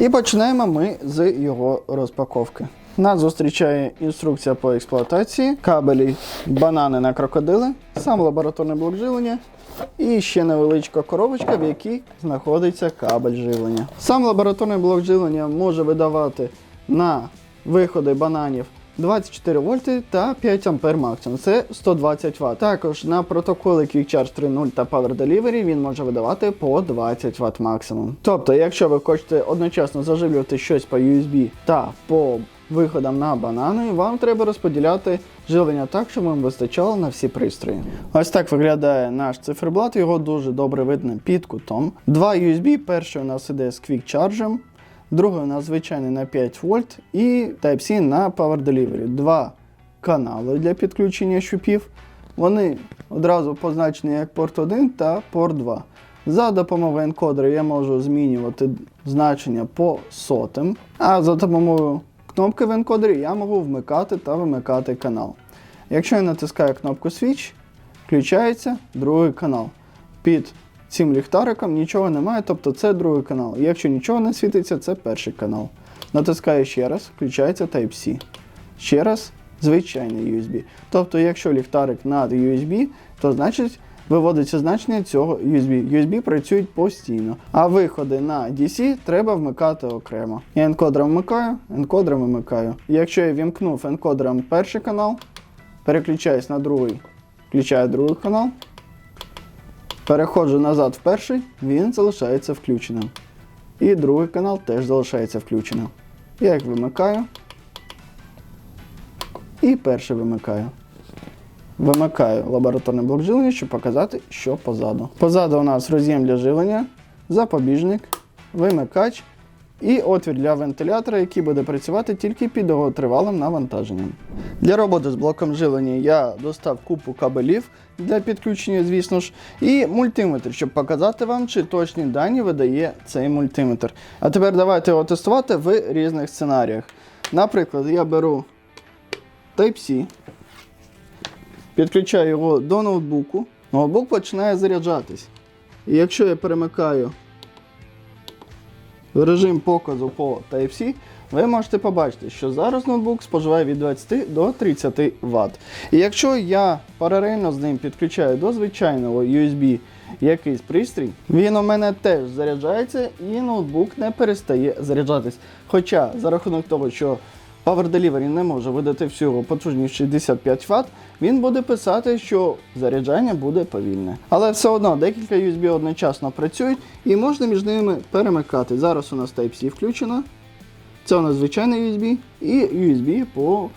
І почнемо ми з його розпаковки. Нас зустрічає інструкція по експлуатації, кабелі, банани на крокодили, сам лабораторний блок живлення і ще невеличка коробочка, в якій знаходиться кабель живлення. Сам лабораторний блок живлення може видавати на виходи бананів 24 вольти та 5 ампер максимум. Це 120 Вт. Також на протоколи QuickCharge 3.0 та Power Delivery він може видавати по 20 Вт максимум. Тобто, якщо ви хочете одночасно заживлювати щось по USB та по виходам на банани, вам треба розподіляти живлення так, щоб вам вистачало на всі пристрої. Ось так виглядає наш циферблат, його дуже добре видно під кутом. Два USB, перший у нас іде з QuickCharge, другий у нас звичайний на 5 вольт і Type-C на Power Delivery. Два канали для підключення щупів. Вони одразу позначені як порт 1 та порт 2. За допомогою енкодера я можу змінювати значення по сотим, а за допомогою кнопки в енкодері я можу вмикати та вимикати канал. Якщо я натискаю кнопку Switch, включається другий канал. Під цим ліхтариком нічого немає, тобто це другий канал. Якщо нічого не світиться, це перший канал. Натискаю ще раз, включається Type-C. Ще раз звичайний USB. Тобто, якщо ліхтарик над USB, то значить виводиться значення цього USB. USB працюють постійно, а виходи на DC треба вмикати окремо. Я енкодером вмикаю, енкодером вимикаю. Якщо я вімкнув енкодером перший канал, переключаюсь на другий, включаю другий канал, переходжу назад в перший, він залишається включеним. І другий канал теж залишається включеним. Я їх вимикаю. І перший вимикаю. Вимикаю лабораторний блок живлення, щоб показати, що позаду. Позаду у нас роз'єм для живлення, запобіжник, вимикач і отвір для вентилятора, який буде працювати тільки під довготривалим навантаженням. Для роботи з блоком живлення я достав купу кабелів для підключення, звісно ж, і мультиметр, щоб показати вам, чи точні дані видає цей мультиметр. А тепер давайте його тестувати в різних сценаріях. Наприклад, я беру Type-C, підключаю його до ноутбуку, ноутбук починає заряджатись. І якщо я перемикаю режим показу по Type-C, ви можете побачити, що зараз ноутбук споживає від 20 до 30 Вт. І якщо я паралельно з ним підключаю до звичайного USB якийсь пристрій, він у мене теж заряджається і ноутбук не перестає заряджатись. Хоча за рахунок того, що Power Delivery не може видати всього потужність 65 Вт, він буде писати, що заряджання буде повільне. Але все одно декілька USB одночасно працюють і можна між ними перемикати. Зараз у нас Type-C включено. Це у нас звичайний USB і USB по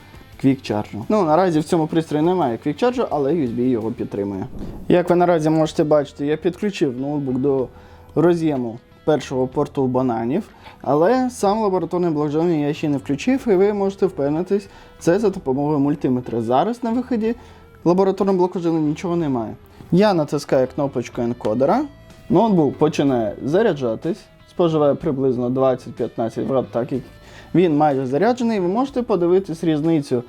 Charge. Ну, наразі в цьому пристрої немає Quick Charge, але USB його підтримує. Як ви наразі можете бачити, я підключив ноутбук до роз'єму першого порту бананів, але сам лабораторний блок живлення я ще не включив, і ви можете впевнитись, це за допомогою мультиметра. Зараз на виході лабораторного живлення нічого немає. Я натискаю кнопочку енкодера, ноутбук починає заряджатись, споживає приблизно 20-15 Вт, так як він майже заряджений, ви можете подивитись різницю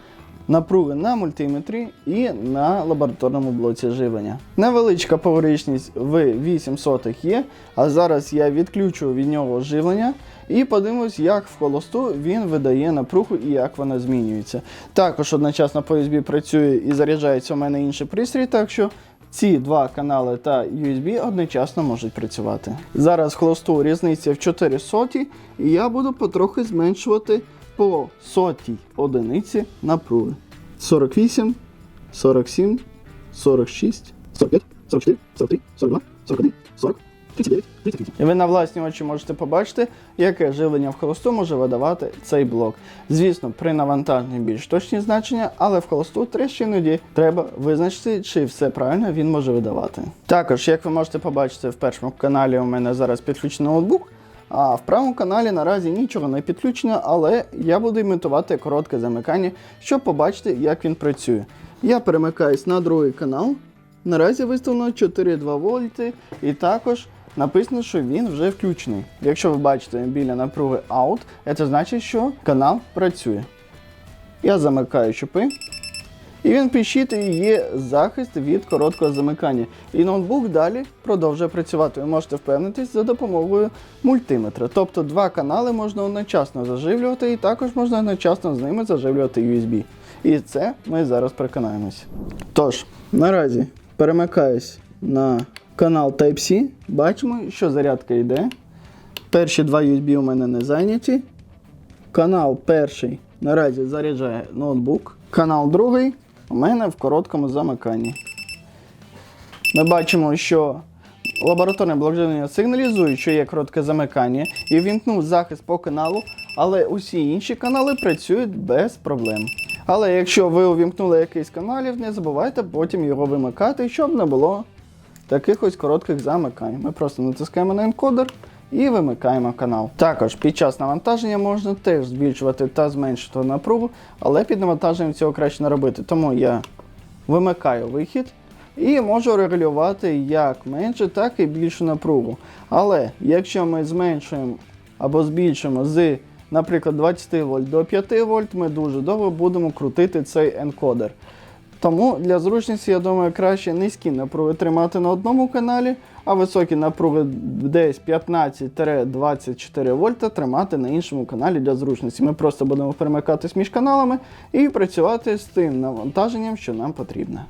напруги на мультиметрі і на лабораторному блоці живлення. Невеличка поворічність в 8 сотих є, а зараз я відключу від нього живлення і подивимось, як в холосту він видає напругу і як вона змінюється. Також одночасно по USB працює і заряджається у мене інший пристрій, так що ці два канали та USB одночасно можуть працювати. Зараз холосту різниця в 4 соті, і я буду потрохи зменшувати по сотій одиниці напруги. 48, 47, 46, 45, 44, 43, 42, 41, 40, 39, 38. І ви на власні очі можете побачити, яке живлення в холосту може видавати цей блок. Звісно, при навантаженні більш точні значення, але в холосту теж іноді треба визначити, чи все правильно він може видавати. Також, як ви можете побачити, в першому каналі у мене зараз підключений ноутбук. А в правому каналі наразі нічого не підключено, але я буду імітувати коротке замикання, щоб побачити, як він працює. Я перемикаюсь на другий канал. Наразі виставлено 4,2 вольти, і також написано, що він вже включений. Якщо ви бачите біля напруги Out, це значить, що канал працює. Я замикаю щупи. І він і є захист від короткого замикання. І ноутбук далі продовжує працювати. Ви можете впевнитись за допомогою мультиметра. Тобто два канали можна одночасно заживлювати, і також можна одночасно з ними заживлювати USB. І це ми зараз переконаємось. Тож, наразі перемикаюсь на канал Type-C. Бачимо, що зарядка йде. Перші два USB у мене не зайняті. Канал перший наразі заряджає ноутбук. Канал другий у мене в короткому замиканні. Ми бачимо, що лабораторне блок сигналізує, що є коротке замикання, і вімкнув захист по каналу, але усі інші канали працюють без проблем. Але якщо ви увімкнули якийсь каналів, не забувайте потім його вимикати, щоб не було таких ось коротких замикань. Ми просто натискаємо на енкодер і вимикаємо канал. Також під час навантаження можна теж збільшувати та зменшувати напругу, але під навантаженням цього краще не робити. Тому я вимикаю вихід і можу регулювати як менше, так і більшу напругу. Але якщо ми зменшуємо або збільшимо з, наприклад, 20 вольт до 5 вольт, ми дуже довго будемо крутити цей енкодер. Тому для зручності, я думаю, краще низькі напруги тримати на одному каналі, а високі напруги десь 15-24 вольта тримати на іншому каналі для зручності. Ми просто будемо перемикатись між каналами і працювати з тим навантаженням, що нам потрібно.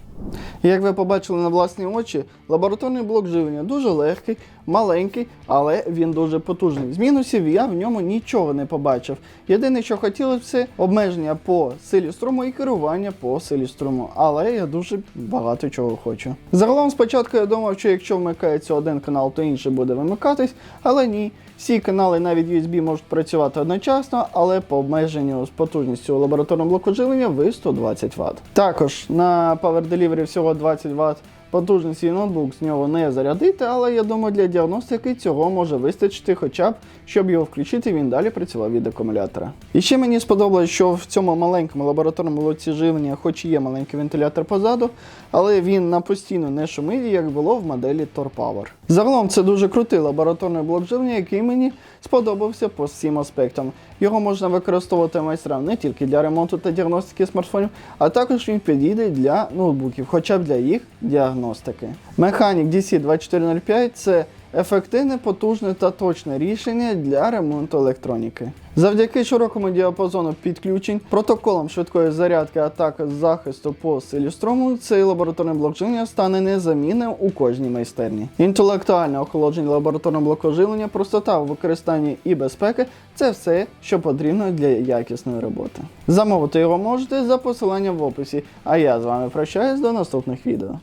Як ви побачили на власні очі, лабораторний блок живлення дуже легкий, маленький, але він дуже потужний. З мінусів я в ньому нічого не побачив. Єдине, що хотілося, це обмеження по силі струму і керування по силі струму. Але я дуже багато чого хочу. Загалом спочатку я думав, що якщо вмикається один канал, то інший буде вимикатись, але ні. Всі канали навіть USB можуть працювати одночасно, але по обмеженню з потужністю лабораторного блоку живлення ви 120 Вт. Також на Power Delivery всього 20 Вт. Потужності ноутбук з нього не зарядити, але я думаю, для діагностики цього може вистачити, хоча б щоб його включити, він далі працював від акумулятора. І ще мені сподобалось, що в цьому маленькому лабораторному блоці живлення, хоч і є маленький вентилятор позаду, але він на постійно не шумить, як було в моделі Tor Power. Загалом це дуже крутий лабораторний блок живлення, який мені сподобався по всім аспектам. Його можна використовувати майстрам не тільки для ремонту та діагностики смартфонів, а також він підійде для ноутбуків, хоча б для їх діагностики. Mechanic DC2405 це ефективне, потужне та точне рішення для ремонту електроніки. Завдяки широкому діапазону підключень, протоколам швидкої зарядки, а також захисту по силі струму, цей лабораторний блок живлення стане незамінним у кожній майстерні. Інтелектуальне охолодження лабораторного блоку живлення, простота у використанні і безпеки це все, що потрібно для якісної роботи. Замовити його можете за посиланням в описі. А я з вами прощаюсь до наступних відео.